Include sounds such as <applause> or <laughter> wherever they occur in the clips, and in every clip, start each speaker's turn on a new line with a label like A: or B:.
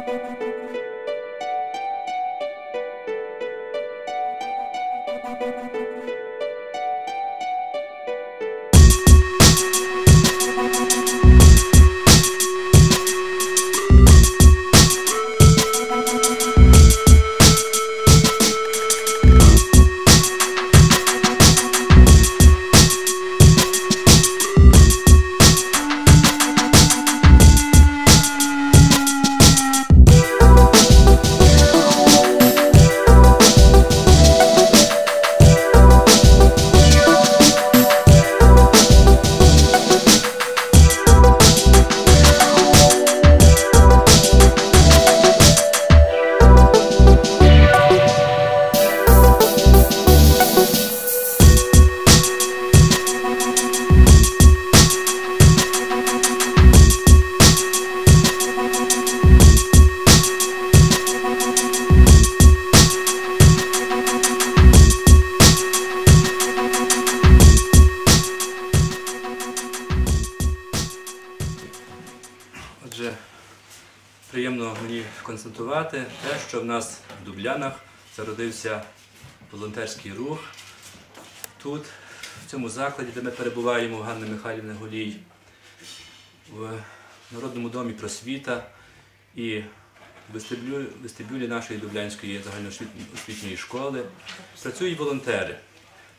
A: Thank you. Що в нас в Дублянах зародився волонтерський рух. Тут, в цьому закладі, де ми перебуваємо, Ганна Михайлівна Голій, в Народному домі просвіта і в вестибюлі, вестибюлі нашої Дублянської загальноосвітньої школи працюють волонтери,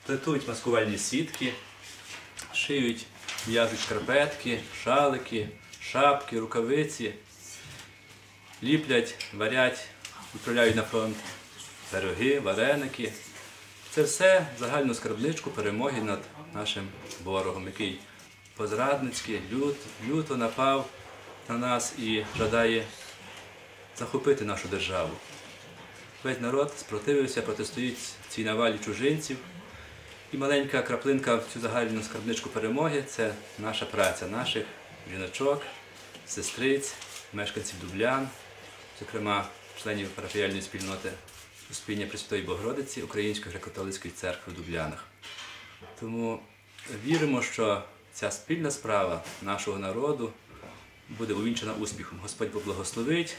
A: плетуть маскувальні сітки, шиють, в'яжуть шкарпетки, шалики, шапки, рукавиці, ліплять, варять, відправляють на фронт пироги, вареники. Це все загальну скарбничку перемоги над нашим ворогом, який позрадницьки, лют, люто напав на нас і жадає захопити нашу державу. Весь народ спротивився, протистоїть цій навалі чужинців. І маленька краплинка в цю загальну скарбничку перемоги це наша праця, наших жіночок, сестриць, мешканців Дублян, зокрема членів парафіяльної спільноти Успіння Пресвятої Богородиці Української греко-католицької церкви в Дублянах. Тому віримо, що ця спільна справа нашого народу буде увінчена успіхом. Господь поблагословить,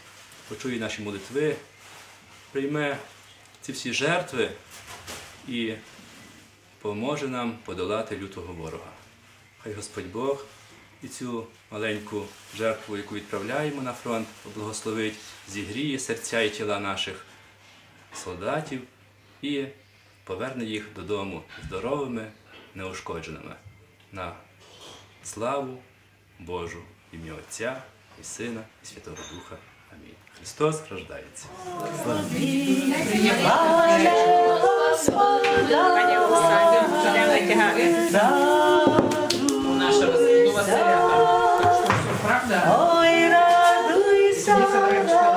A: почує наші молитви, прийме ці всі жертви і поможе нам подолати лютого ворога. Хай Господь Бог і цю маленьку жертву, яку відправляємо на фронт, поблагословить, зігріє серця і тіла наших солдатів і поверне їх додому здоровими, неушкодженими на славу Божу, ім'я Отця і Сина, і Святого Духа. Амінь. Христос рождається.
B: Наша
C: Oi, Raduisa.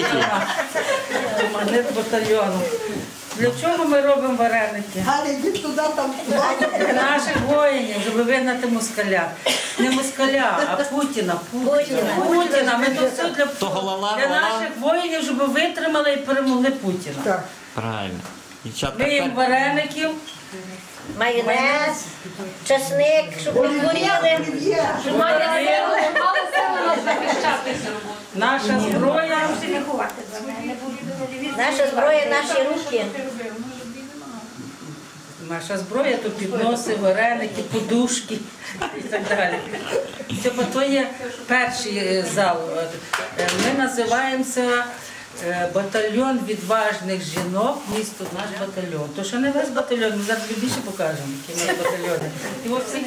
C: Її.
D: Командир батальйону. Для чого ми робимо вареники?
E: Галя, йди туди, там
D: Для наших воїнів, щоб вигнати москаля. Не москаля, а Путіна. Путіна. Путіна. Ми тут все для,
C: То голова,
D: для
C: голова.
D: наших воїнів, щоб витримали і перемогли Путіна.
E: Так.
C: Правильно. Дівчатка,
D: Ми їм вареників.
F: майонез, чесник, щоб не хворіли. Щоб мати силу.
D: Наша зброя.
F: Наша зброя, наші руки.
C: наша зброя, то підноси, вареники, подушки і так далі. Це то є перший е, зал. Е, Ми називаємося е, батальйон відважних жінок, місто наш батальйон. То що не весь батальйон, ми зараз більше покажемо, які ми батальйони. І всіх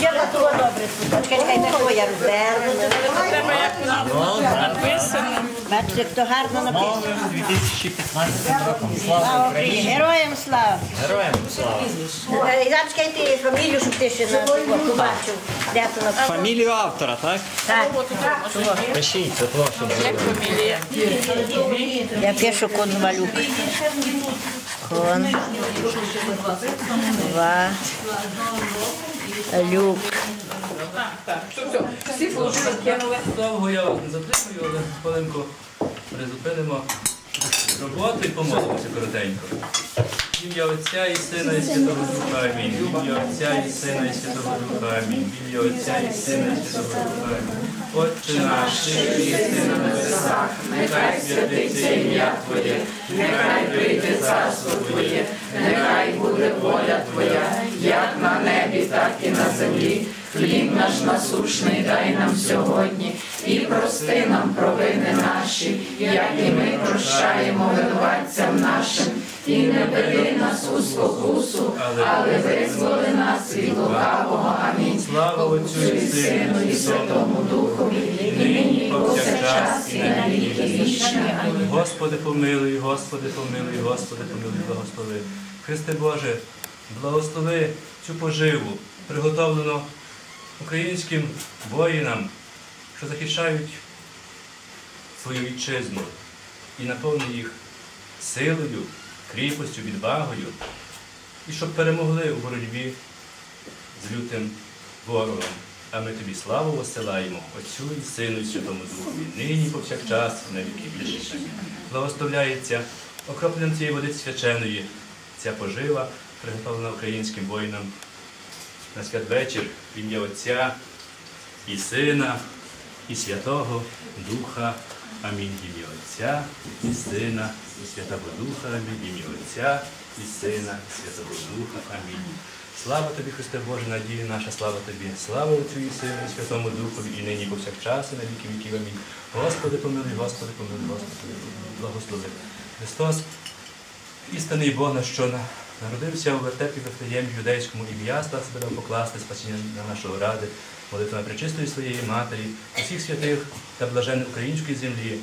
G: Я
F: готова добре. Чекай, чекай, не твоя розвернена. Бачите, хто гарно написано.
D: Новим 2015 роком. Слава Україні!
F: Героям слава!
D: Героям слава!
F: Е, І зараз чекайте фамілію, щоб ти ще на побачив. Де
D: Фамілію автора, так?
F: Так.
D: Пишіть, це прошу.
F: Я пишу кон малюк. Кон. Два. Люк.
G: Всі положили.
A: Довго я вас не затримую, але хвилинку призупинимо роботу і помолимося коротенько. Ім'я Отця і Сина і Святого Духа Амінь. Ім'я Отця і Сина і Святого Духа Амінь. Ім'я Отця і Сина і Святого Духа Амінь. Отче наш, що єси на небесах, нехай святиться ім'я Твоє, нехай прийде царство Твоє, нехай буде воля Твоя, як на небі, так і на землі.
H: Хліб наш насушний дай нам сьогодні, і прости нам провини наші, як і ми прощаємо винуватцям нашим, і не веди нас у спокусу, але визволи нас від лукавого. Амінь.
A: Слава Отцю і Сину
H: і Святому Духові, і нині, і повсякчас, і на віки вічні. Амінь.
A: Господи помилуй, Господи помилуй, Господи помилуй, благослови. Христе Боже, благослови цю поживу, приготовлену українським воїнам, що захищають свою вітчизну і наповни їх силою, кріпостю, відвагою, і щоб перемогли у боротьбі з лютим ворогом. А ми тобі славу посилаємо, Отцю і Сину і Святому Духу, нині повсякчас, і на віки вічні. Благословляється окропленням цієї води свяченої, ця пожива, приготовлена українським воїнам на святвечір в ім'я Отця і Сина, і Святого Духа. Амінь. Ім'я Отця і Сина, і Святого Духа. Амінь. Ім'я Отця і Сина, і Святого Духа. Амінь. Слава тобі, Христе Боже, надія наша, слава тобі, слава Отцю і Сину, Святому Духові, і нині, повсякчас, і на віки віків. Амінь. Господи, помилуй, Господи, помилуй, Господи, благослови. Христос, істинний Бог, на що на- народився у вертепі Вифлеємі юдейському і в яслах себе покласти спасіння на нашого ради, молитва пречистої своєї матері, усіх святих та блажен української землі,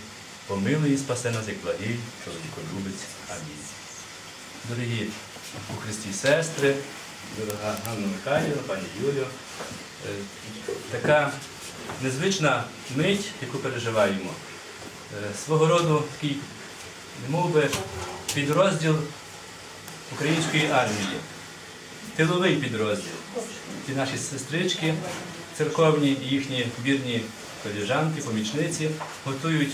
A: помилуй і спасе нас, як благий, чоловіколюбець. Амінь. Дорогі у Христі сестри, дорога Ганна Михайлівна, пані Юлію, е, така незвична мить, яку переживаємо. Е, Свого роду такий, немов би, підрозділ української армії, тиловий підрозділ. Ці наші сестрички церковні і їхні вірні коліжанки, помічниці готують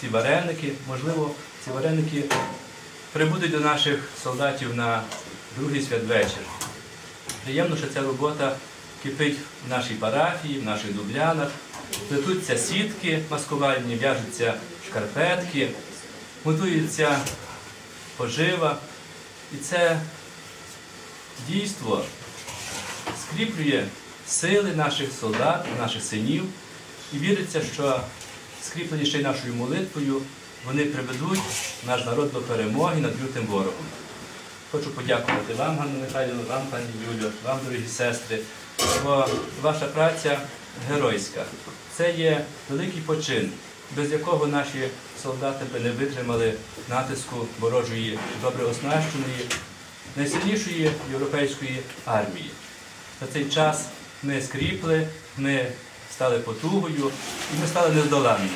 A: ці вареники. Можливо, ці вареники прибудуть до наших солдатів на другий святвечір. Приємно, що ця робота кипить в нашій парафії, в наших дублянах. Плетуться сітки маскувальні, в'яжуться шкарпетки, готується пожива. І це дійство скріплює сили наших солдат, наших синів. І віриться, що скріплені ще й нашою молитвою, вони приведуть наш народ до перемоги над лютим ворогом. Хочу подякувати вам, Ганна Михайлівна, вам, пані Юлю, вам, дорогі сестри, бо ваша праця геройська. Це є великий почин, без якого наші солдати би не витримали натиску ворожої, добре оснащеної, найсильнішої європейської армії. За цей час ми скріпли, ми стали потугою і ми стали нездоланними.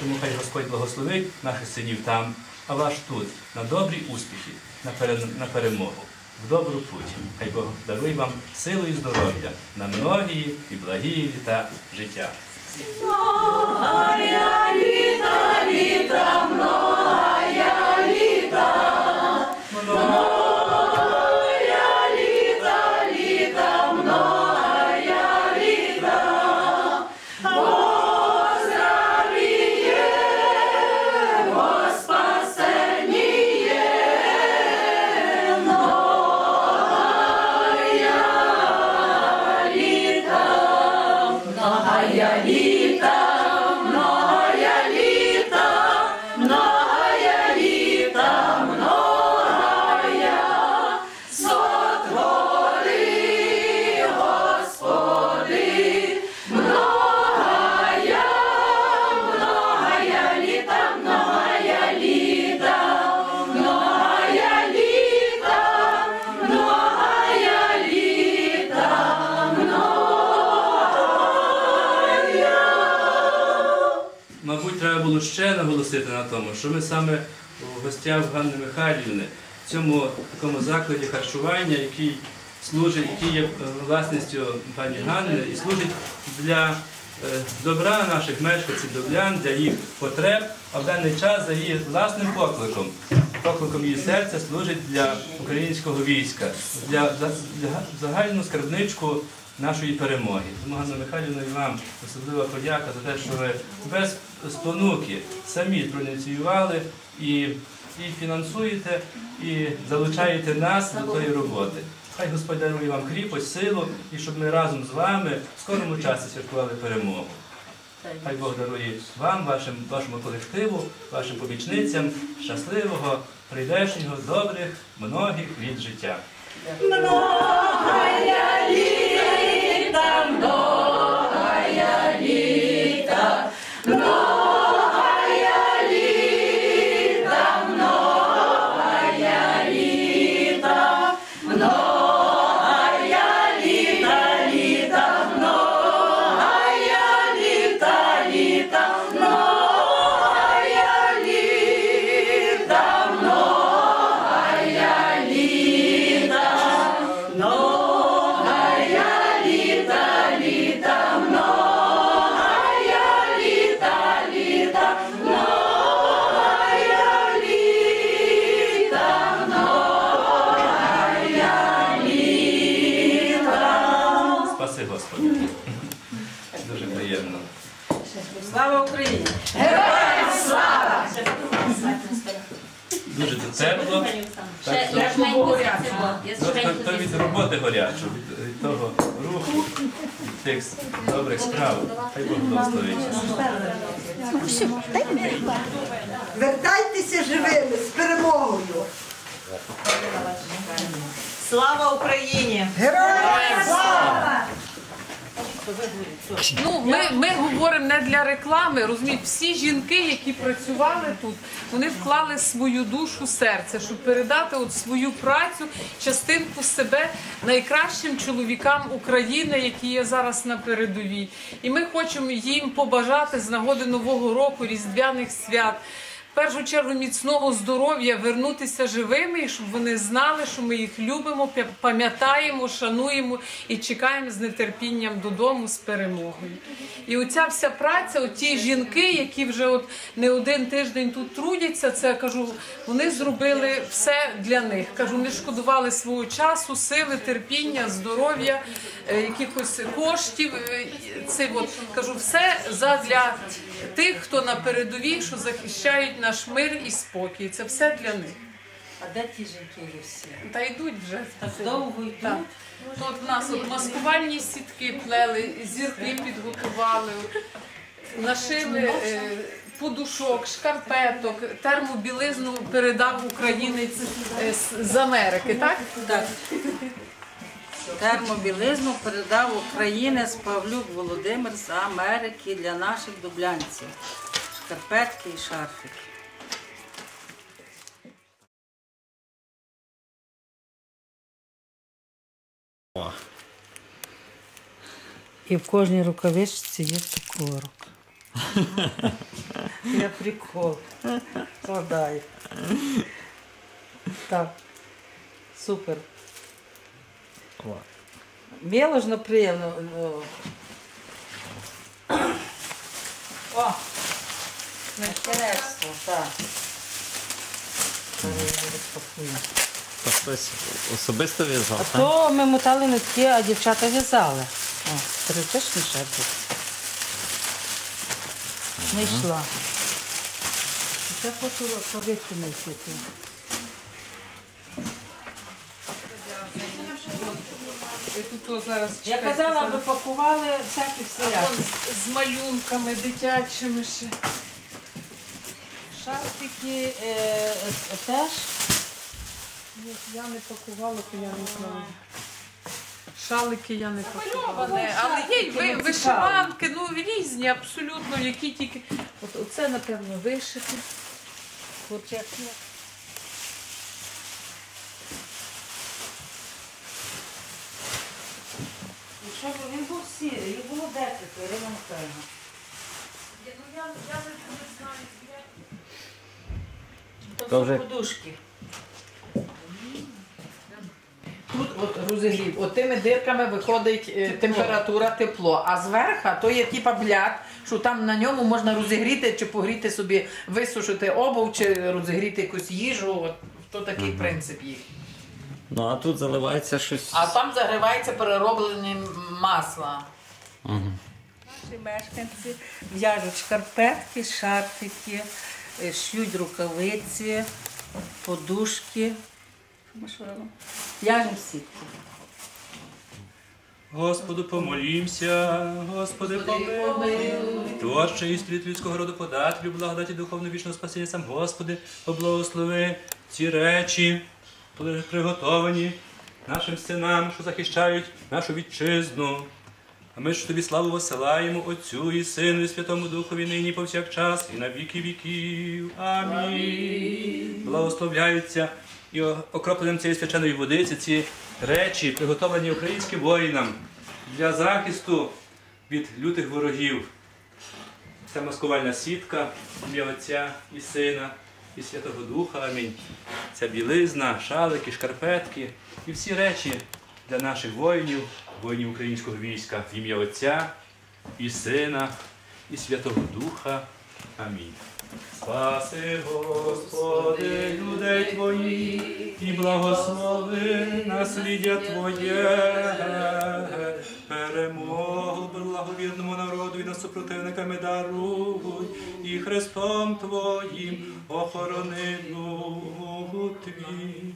A: Тому хай Господь благословить наших синів там, а ваш тут, на добрі успіхи, на, пере- на перемогу, в добру путь. Хай Бог дарує вам силу і здоров'я на многії і благії літа життя. Maria. Тому, що ми саме у гостях Ганни Михайлівни, в цьому такому закладі харчування, який служить, який є е, власністю пані Ганни і служить для е, добра наших мешканців Дублян, для їх потреб, а в даний час за її власним покликом. Покликом її серця служить для українського війська, для, для, для загальну скарбничку нашої перемоги. Тому, Ганна Михайлівна, і вам особлива подяка за те, що ви без спонуки самі проініціювали і, і фінансуєте, і залучаєте нас до тої роботи. Хай Господь дарує вам кріпость, силу і щоб ми разом з вами в скорому часі святкували перемогу. Хай Бог дарує вам, вашим, вашому колективу, вашим помічницям щасливого, прийдешнього, добрих, многих літ життя. Спаси Господи. Дуже приємно.
C: Слава Україні!
A: Дуже тут тепло. Так, то, то від роботи горячо, від, від того руху, від тих добрих справ. Хай Бог благословить.
E: Вертайтеся живими з перемогою.
B: Слава Україні!
E: Героям слава!
G: Ну, ми, ми говоримо не для реклами. Розумієте, всі жінки, які працювали тут, вони вклали свою душу, серце, щоб передати от свою працю, частинку себе найкращим чоловікам України, які є зараз на передовій. І ми хочемо їм побажати з нагоди нового року, різдвяних свят. Першу чергу міцного здоров'я, вернутися живими, і щоб вони знали, що ми їх любимо, пам'ятаємо, шануємо і чекаємо з нетерпінням додому з перемогою. І оця вся праця, оті жінки, які вже от не один тиждень тут трудяться, це кажу, вони зробили все для них. Кажу, не шкодували свого часу, сили, терпіння, здоров'я, е, якихось коштів. Е, Це от кажу, все задля тих, хто на передовій, що захищають наш мир і спокій. Це все для них.
C: А де ті жінки є всі?
G: Та йдуть вже.
C: Так довго йдуть.
G: Так. Тут в нас от маскувальні сітки плели, зірки підготували, нашили е, подушок, шкарпеток, термобілизну передав українець е, з- з Америки, так?
C: Так. Термобілизну передав українець Павлюк Володимир з Америки для наших дублянців. Шкарпетки і шарфики. І в кожній рукавичці є цукорок. <laughs> Я прикол. Складаю. Так. Супер. Мелочь, но приємно. ну. О! Інтересно, так. Я
D: хтось особисто
C: А
D: в'язав, так?
C: то ми мотали нитки, а дівчата в'язали. О, теоретичний шербик. Знайшла. Це хочу порити знайти.
G: Тут зараз
C: Я
G: чекайте,
C: казала,
G: зараз.
C: ви пакували всяких
G: Вон з- з малюнками дитячими ще.
C: Шарфики е, е, теж.
G: Ні, Я не пакувала, то я не знаю. Шалики я не пакувала. Але є й ви- вишиванки, ну різні, абсолютно, які тільки. От оце, напевно, вишити.
C: Що ж, він був сірий, їх було декілька, Ірина Михайлівна.
D: То вже-
C: вже подушки.
B: Тут от розігрів, от тими дирками виходить е, температура, тепло. А зверху то є типа бляд, що там на ньому можна розігріти чи погріти собі, висушити обув, чи розігріти якусь їжу. От то такий принцип їх.
D: Ну а тут заливається щось.
B: А там загрівається перероблене масло.
C: Наші мешканці в'яжуть шкарпетки, шарфики, е, шьють рукавиці, подушки. Ми що робимо? ляжемо сітку.
A: Господу помолімся, Господи помилуй. Творче і стріт людського роду подателю, благодаті духовно вічного спасіння сам Господи, поблагослови ці речі, при- приготовані нашим синам, що захищають нашу вітчизну. А ми ж тобі славу посилаємо Отцю і Сину, і Святому Духові нині повсякчас, і на віки віків. Амінь. Благословляються і окропленням цієї свяченої водиці ці речі, приготовані українським воїнам для захисту від лютих ворогів. Це маскувальна сітка, ім'я Отця і Сина, і Святого Духа. Амінь. Ця білизна, шалики, шкарпетки і всі речі для наших воїнів, воїнів українського війська, в ім'я Отця і Сина, і Святого Духа. Амінь. Спаси, Господи, людей Твоїх, і благослови насліддя Твоє, перемогу благовірному народу і на супротивниками даруй, і Христом Твоїм охорони Твій.